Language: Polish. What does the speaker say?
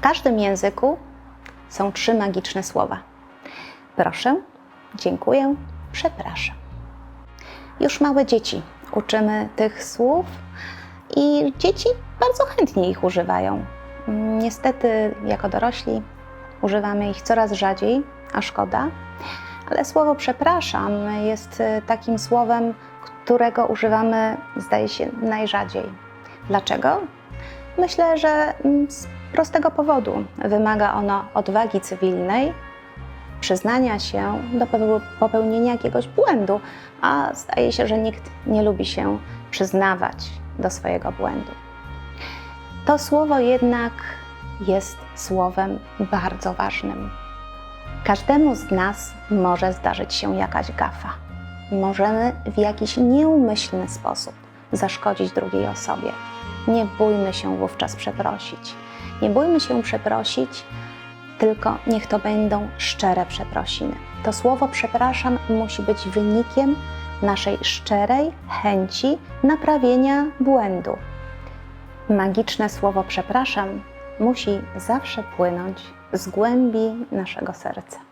W każdym języku są trzy magiczne słowa. Proszę, dziękuję, przepraszam. Już małe dzieci uczymy tych słów i dzieci bardzo chętnie ich używają. Niestety, jako dorośli, używamy ich coraz rzadziej, a szkoda. Ale słowo przepraszam jest takim słowem, którego używamy, zdaje się, najrzadziej. Dlaczego? Myślę, że mm, z prostego powodu. Wymaga ono odwagi cywilnej, przyznania się do popeł- popełnienia jakiegoś błędu, a zdaje się, że nikt nie lubi się przyznawać do swojego błędu. To słowo jednak jest słowem bardzo ważnym. Każdemu z nas może zdarzyć się jakaś gafa. Możemy w jakiś nieumyślny sposób zaszkodzić drugiej osobie. Nie bójmy się wówczas przeprosić. Nie bójmy się przeprosić, tylko niech to będą szczere przeprosiny. To słowo przepraszam musi być wynikiem naszej szczerej chęci naprawienia błędu. Magiczne słowo przepraszam musi zawsze płynąć z głębi naszego serca.